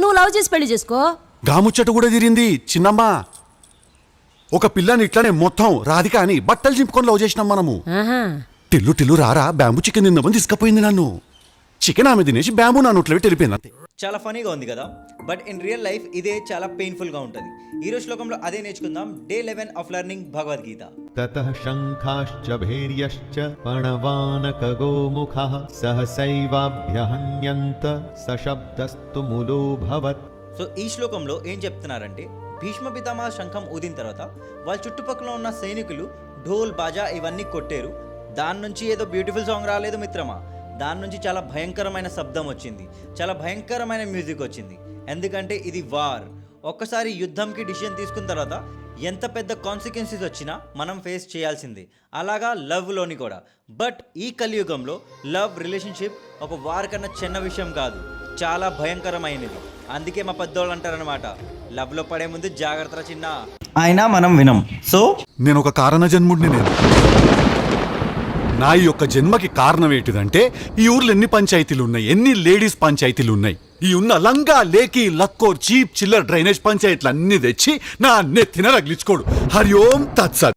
నువ్వు లవ్ చేసి పెళ్ళి చేసుకో? గాముచ్చట కూడా తిరింది చిన్నమ్మ. ఒక పిల్లని ఇట్లానే మొత్తం రాధిక అని బట్టలు చింపుకొని లవ్ చేసినాం మనము. ఆహా. టిల్లు టిల్లు రారా బ్యాంబు చికెన్ తిందామని తీసుకుపోయింది నన్ను. చికెన్ ఆమె తినేసి బ్యాంబు నా నోట్లో వెళ్ళిపోయింది అంతే. చాలా ఫనీగా ఉంది కదా బట్ ఇన్ రియల్ లైఫ్ ఇదే చాలా పెయిన్ఫుల్గా ఉంటుంది. ఈ రోజు శ్లోకంలో అదే నేర్చుకుందాం day eleven of learning Bhagavad Gita. ततः शङ्खाश्च भैर्यश्च पणवानकगोमुखः सहसैवाभ्यहन्यन्त सशब्दस्तु मुलोऽभवत् సో ఈ శ్లోకంలో ఏం చెప్తున్నారంటే భీష్మ పితామహ శంఖం ఊదిన తర్వాత వాళ్ళ చుట్టుపక్కల ఉన్న సైనికులు ఢోల్ బాజా ఇవన్నీ కొట్టారు దాని నుంచి ఏదో బ్యూటిఫుల్ సాంగ్ రాలేదు మిత్రమా దాని నుంచి చాలా భయంకరమైన శబ్దం వచ్చింది చాలా భయంకరమైన మ్యూజిక్ వచ్చింది ఎందుకంటే ఇది వార్ ఒక్కసారి యుద్ధంకి డిసిజన్ తీసుకున్న తర్వాత ఎంత పెద్ద కాన్సిక్వెన్సెస్ వచ్చినా మనం ఫేస్ చేయాల్సిందే. అలాగా లవ్లోని కూడా. బట్ ఈ కలియుగంలో లవ్ రిలేషన్షిప్ ఒక వార్ కన్నా చిన్న విషయం కాదు. చాలా భయంకరమైనది. అందుకే మా పెద్దోళ్ళు అంటారనమాట లవ్లో పడే ముందు జాగ్రత్త చిన్న? అయినా మనం వినం. సో నేను ఒక కారణ జన్ముడిని నేను. నా ఈ యొక్క జన్మకి కారణం ఏంటిదంటే ఈ ఊర్లో ఎన్ని పంచాయతీలు ఉన్నాయి ఎన్ని లేడీస్ పంచాయతీలు ఉన్నాయి ఈ ఉన్న లంగా లేకి లక్కోర్ చీప్ చిల్లర్ డ్రైనేజ్ పంచాయతీలు అన్ని తెచ్చి నా నెత్తిన రగిలించుకోడు. హరి ఓం తత్సత్.